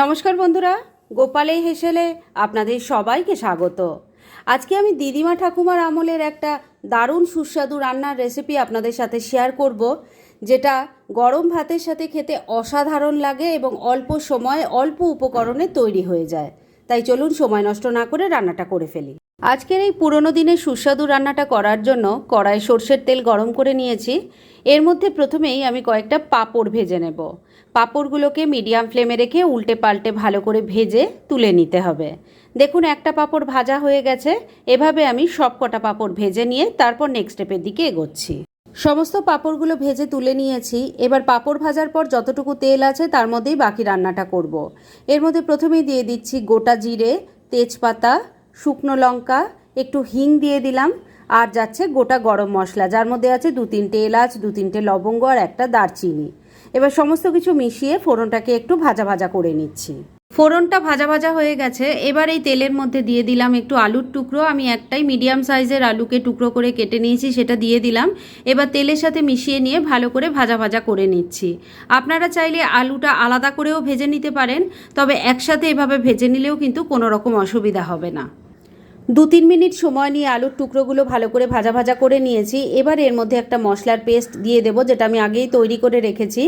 নমস্কার বন্ধুরা, গোপালে হেসেলে আপনাদের সবাইকে স্বাগত। আজকে আমি দিদিমা ঠাকুমার আমলের একটা দারুণ সুস্বাদু রান্নার রেসিপি আপনাদের সাথে শেয়ার করব, যেটা গরম ভাতের সাথে খেতে অসাধারণ লাগে এবং অল্প সময়ে অল্প উপকরণে তৈরি হয়ে যায়। তাই চলুন সময় নষ্ট না করে রান্নাটা করে ফেলি। আজকের এই পুরনো দিনের সুস্বাদু রান্নাটা করার জন্য কড়াই সর্ষের তেল গরম করে নিয়েছি। এর মধ্যে প্রথমেই আমি কয়েকটা পাঁপড় ভেজে নেব। পাঁপড়গুলোকে মিডিয়াম ফ্লেমে রেখে উল্টে পাল্টে ভালো করে ভেজে তুলে নিতে হবে। দেখুন, একটা পাঁপড় ভাজা হয়ে গেছে। এভাবে আমি সব কটা পাঁপড় ভেজে নিয়ে তারপর নেক্সট স্টেপের দিকে এগোচ্ছি। সমস্ত পাঁপড়গুলো ভেজে তুলে নিয়েছি। এবার পাঁপড় ভাজার পর যতটুকু তেল আছে তার মধ্যেই বাকি রান্নাটা করব। এর মধ্যে প্রথমেই দিয়ে দিচ্ছি গোটা জিরে, তেজপাতা, শুকনো লঙ্কা, একটু হিং দিয়ে দিলাম। আর যাচ্ছে গোটা গরম মশলা, যার মধ্যে আছে দু তিনটে এলাচ দু তিনটে লবঙ্গ আর একটা দারচিনি। এবার সমস্ত কিছু মিশিয়ে ফোড়নটাকে একটু ভাজা ভাজা করে নিচ্ছি। ফোড়নটা ভাজা ভাজা হয়ে গেছে। এবার এই তেলের মধ্যে দিয়ে দিলাম একটু আলুর টুকরো। আমি একটাই মিডিয়াম সাইজের আলুকে টুকরো করে কেটে নিয়েছি, সেটা দিয়ে দিলাম। এবার তেলের সাথে মিশিয়ে নিয়ে ভালো করে ভাজা ভাজা করে নিচ্ছি। আপনারা চাইলে আলুটা আলাদা করেও ভেজে নিতে পারেন, তবে একসাথে এভাবে ভেজে নিলেও কিন্তু কোনো রকম অসুবিধা হবে না। দু তিন মিনিট সময় নিয়ে আলুর টুকরোগুলো ভালো করে ভাজা ভাজা করে নিয়েছি। এবার এর মধ্যে একটা মশলার পেস্ট দিয়ে দেবো, যেটা আমি আগেই তৈরি করে রেখেছি।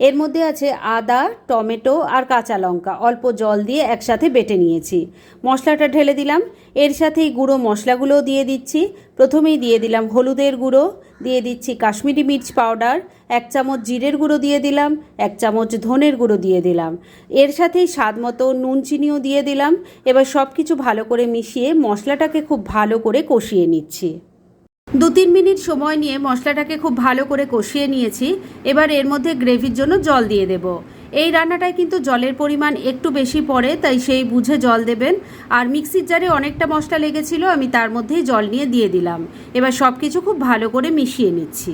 এর মধ্যে আছে আদা, টমেটো আর কাঁচা লঙ্কা। অল্প জল দিয়ে একসাথে বেটে নিয়েছি। মশলাটা ঢেলে দিলাম। এর সাথেই গুঁড়ো মশলাগুলো দিয়ে দিচ্ছি। প্রথমেই দিয়ে দিলাম হলুদের গুঁড়ো দিয়ে দিচ্ছি কাশ্মীরি মির্চ পাউডার, এক চামচ জিরের গুঁড়ো দিয়ে দিলাম, এক চামচ ধনের গুঁড়ো দিয়ে দিলাম। এর সাথেই স্বাদ মতো নুন চিনিও দিয়ে দিলাম। এবার সব কিছু ভালো করে মিশিয়ে মশলাটাকে খুব ভালো করে কষিয়ে নিচ্ছি। দু তিন মিনিট সময় নিয়ে মশলাটাকে খুব ভালো করে কষিয়ে নিয়েছি। এবার এর মধ্যে গ্রেভির জন্য জল দিয়ে দেব। এই রান্নাটায় কিন্তু জলের পরিমাণ একটু বেশি পড়ে, তাই সেই বুঝে জল দেবেন। আর মিক্সির জারে অনেকটা মশলা লেগেছিল, আমি তার মধ্যেই জল নিয়ে দিয়ে দিলাম। এবার সব কিছু খুব ভালো করে মিশিয়ে নিচ্ছি।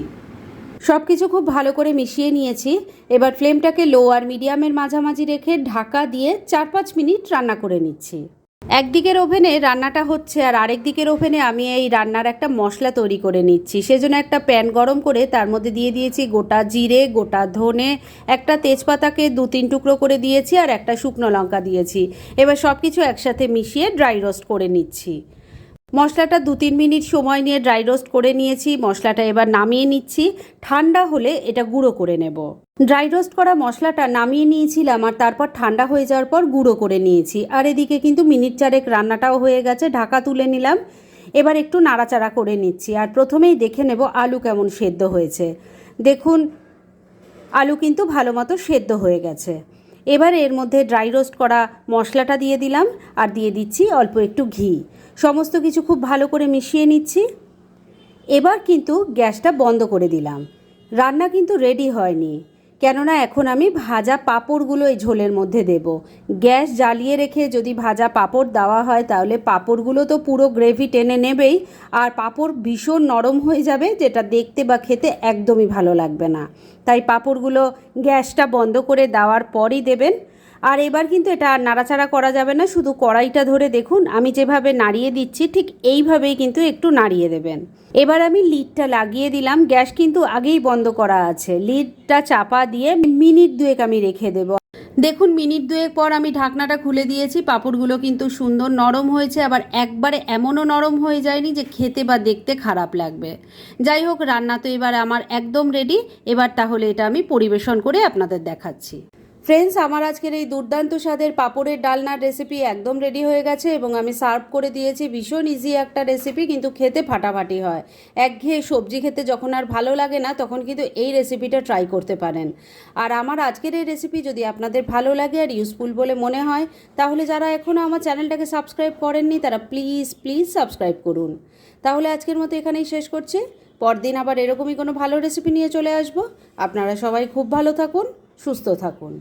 সব কিছু খুব ভালো করে মিশিয়ে নিয়েছি। এবার ফ্লেমটাকে লো আর মিডিয়ামের মাঝামাঝি রেখে ঢাকা দিয়ে চার পাঁচ মিনিট রান্না করে নিচ্ছি। একদিকের ওভেনে রান্নাটা হচ্ছে আর আরেক দিকের ওভেনে আমি এই রান্নার একটা মশলা তৈরি করে নিচ্ছি। সেজন্য একটা প্যান গরম করে তার মধ্যে দিয়ে দিয়েছি গোটা জিরে, গোটা ধনে, একটা তেজপাতাকে দু তিন টুকরো করে দিয়েছি আর একটা শুকনো লঙ্কা দিয়েছি। এবার সব কিছু একসাথে মিশিয়ে ড্রাই রোস্ট করে নিচ্ছি। মশলাটা দু তিন মিনিট সময় নিয়ে ড্রাই রোস্ট করে নিয়েছি। মশলাটা এবার নামিয়ে নিচ্ছি। ঠান্ডা হলে এটা গুঁড়ো করে নেব। ড্রাই রোস্ট করা মশলাটা নামিয়ে নিয়েছিলাম আর তারপর ঠান্ডা হয়ে যাওয়ার পর গুঁড়ো করে নিয়েছি। আর এদিকে কিন্তু মিনিট চারেক রান্নাটাও হয়ে গেছে, ঢাকা তুলে নিলাম। এবার একটু নাড়াচাড়া করে নিচ্ছি আর প্রথমেই দেখে নেব আলু কেমন সেদ্ধ হয়েছে। দেখুন, আলু কিন্তু ভালো মতো সেদ্ধ হয়ে গেছে। এবার এর মধ্যে ড্রাই রোস্ট করা মশলাটা দিয়ে দিলাম আর দিয়ে দিচ্ছি অল্প একটু ঘি। সমস্ত কিছু খুব ভালো করে মিশিয়ে নিচ্ছি। এবার কিন্তু গ্যাসটা বন্ধ করে দিলাম। রান্না কিন্তু রেডি হয়নি। কেননা এখন আমি ভাজা পাঁপড়গুলো এই ঝোলের মধ্যে দেব। গ্যাস জ্বালিয়ে রেখে যদি ভাজা পাঁপড় দেওয়া হয়, তাহলে পাঁপড়গুলো তো পুরো গ্রেভি টেনে নেবেই, আর পাঁপড় ভীষণ নরম হয়ে যাবে, যেটা দেখতে বা খেতে একদমই ভালো লাগবে না। তাই পাঁপড়গুলো গ্যাসটা বন্ধ করে দেওয়ার পরই দেবেন। আর এবার কিন্তু এটা আর নাড়াচাড়া করা যাবে না, শুধু কড়াইটা ধরে দেখুন। আমি যেভাবে নাড়িয়ে দিচ্ছি, ঠিক এইভাবেই কিন্তু একটু নাড়িয়ে দেবেন। এবার আমি লিডটা লাগিয়ে দিলাম। গ্যাস কিন্তু আগেই বন্ধ করা আছে। লিডটা চাপা দিয়ে মিনিট দুয়েক আমি রেখে দেবো। দেখুন, মিনিট দুয়েক পর আমি ঢাকনাটা খুলে দিয়েছি। পাঁপড়গুলো কিন্তু সুন্দর নরম হয়েছে। আবার একবারে এমনও নরম হয়ে যায়নি যে খেতে বা দেখতে খারাপ লাগবে। যাই হোক, রান্না তো এবার আমার একদম রেডি এবার তাহলে এটা আমি পরিবেশন করে আপনাদের দেখাচ্ছি। ফ্রেন্ডস আমার আজকের এই দুর্দান্ত স্বাদের পাঁপড়ের ডালনার রেসিপি একদম রেডি হয়ে গেছে এবং আমি সার্ভ করে দিয়েছি। ভীষণ ইজি একটা রেসিপি কিন্তু খেতে ফাটাফাটি হয়। একঘেয়ে সবজি খেতে যখন আর ভালো লাগে না, তখন কিন্তু এই রেসিপিটা ট্রাই করতে পারেন। আর আমার আজকের এই রেসিপি যদি আপনাদের ভালো লাগে আর ইউজফুল বলে মনে হয়, তাহলে যারা এখনও আমার চ্যানেলটাকে সাবস্ক্রাইব করেননি, তারা প্লিজ প্লিজ সাবস্ক্রাইব করুন। তাহলে আজকের মতো এখানেই শেষ করছি। পরদিন আবার এরকমই কোনো ভালো রেসিপি নিয়ে চলে আসব। আপনারা সবাই খুব ভালো থাকুন। সুস্থ থাকুন।